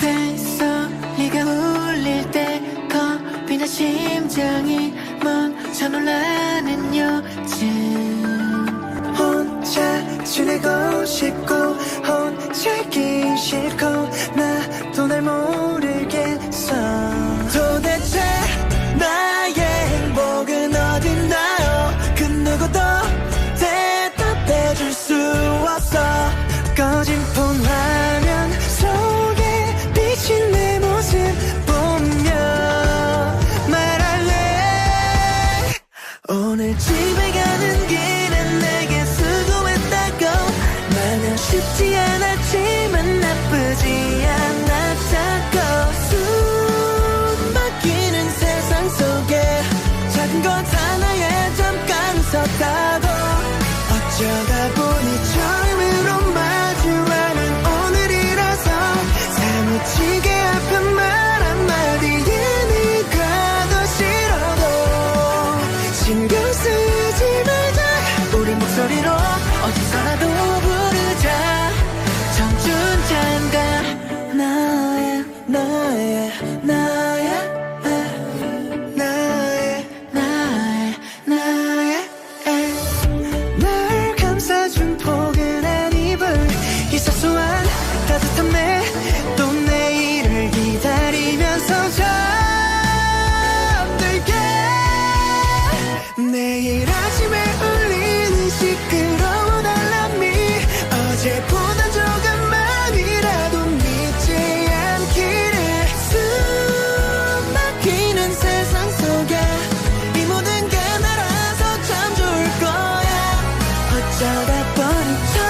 뱃소리가 울릴 때 겁이나 심장이 멈춰 놀라는 요즘 혼자 지내고 싶고 혼자 있기 싫고 나도 날 모르겠어. 도대체 나의 행복은 어딨나요? 그 누구도 대답해줄 수 없어. 꺼진 폰 쓰지 말자 우리 목소리로 어디서라도 부르자. 청춘 잠깐 나의 나의 나의 나의 나의 나의 날 감싸준 포근한 이불 이 사소한 따뜻함에 어제보다 조금만이라도 믿지 않기를. 숨 막히는 세상 속에 이 모든 게 날아서 참 좋을 거야. 어쩌다 보니